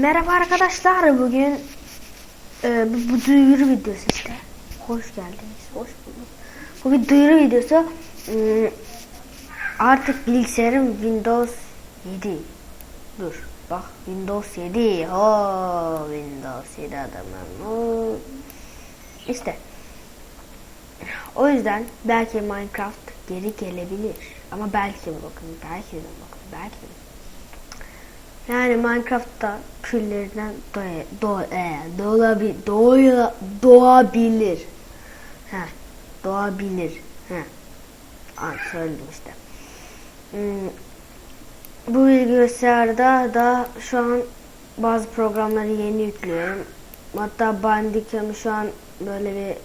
Merhaba arkadaşlar bugün e, bu, bu duyuru videosu işte. Hoş geldiniz. Hoş bulduk. Bu bir duyuru videosu. Hmm, Artık bilgisayarım Windows 7. Dur bak Windows 7. Ho Windows 7 adamım. Oo. İşte. O yüzden belki Minecraft geri gelebilir. Ama belki bakın, belki de bakın, belki de. Yani Minecraft'ta küllerinden doya, do, e, dolabi, doya, doğabilir. Ha, doğabilir. Ha. An söyledim işte. Hmm, bu bilgisayarda da şu an bazı programları yeni yüklüyorum. Hatta Bandicam'ı şu an böyle bir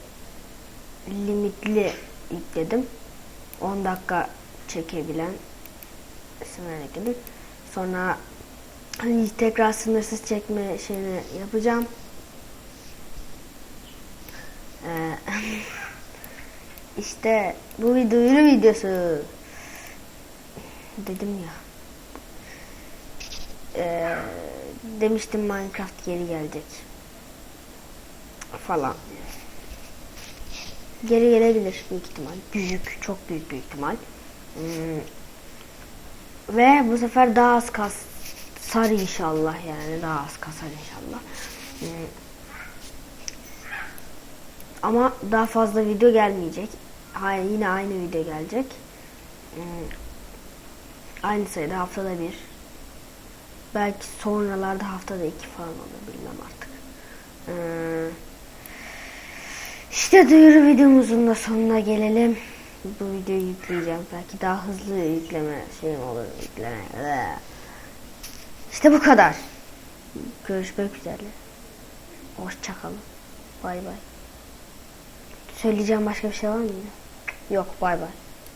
limitli yükledim. 10 dakika çekebilen isimler ekledim. Sonra hani tekrar sınırsız çekme şeyini yapacağım. Ee, işte bu bir duyuru videosu. Dedim ya. Ee, demiştim Minecraft geri gelecek. Falan. Geri gelebilir büyük ihtimal. Büyük, çok büyük bir ihtimal. Hmm. Ve bu sefer daha az kasar inşallah yani daha az kasar inşallah. Hmm. Ama daha fazla video gelmeyecek. Hayır yine aynı video gelecek. Hmm. Aynı sayıda haftada bir. Belki sonralarda haftada iki falan olur bilmem artık. Hmm. İşte duyuru videomuzun da sonuna gelelim. Bu videoyu yükleyeceğim. Belki daha hızlı yükleme şeyim olur. Yükleme. İşte bu kadar. Görüşmek üzere. Hoşçakalın. Bay bay. Söyleyeceğim başka bir şey var mı? Yok bay bay.